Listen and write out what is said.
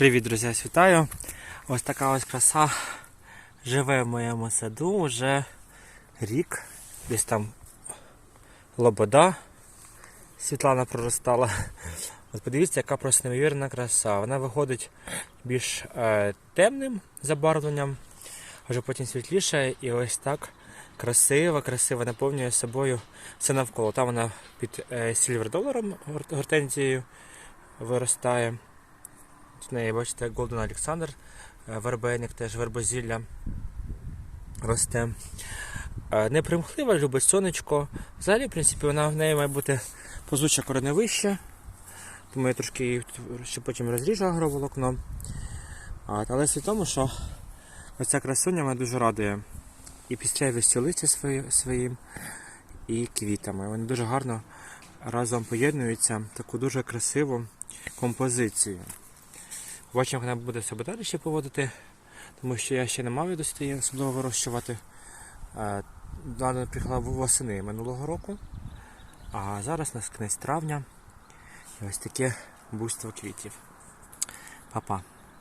Привіт, друзі, вітаю. Ось така ось краса живе в моєму саду вже рік. Десь там лобода Світлана проростала. От подивіться, яка просто неймовірна краса. Вона виходить більш е, темним забарвленням, вже потім світліше і ось так красиво, красиво наповнює собою все навколо. Там вона під е, сільвердоларом гортензією виростає. В неї, бачите, Голден Олександр, вербейник теж вербозілля росте. Е, Непримхлива, любить сонечко. Взагалі, в принципі, вона в неї має бути позуча кореневища. Тому я трошки її ще потім розріжу агроволокно. Але суть в тому, що оця красуня мене дуже радує. І пістрявістю листя своїм, і квітами. Вони дуже гарно разом поєднуються таку дуже красиву композицію. Бачимо, як вона буде себе далі ще поводити, тому що я ще не мав досить її особливо вирощувати. Е, Вона приїхала восени минулого року, а зараз у нас кінець травня. І ось таке буйство квітів. Па-па.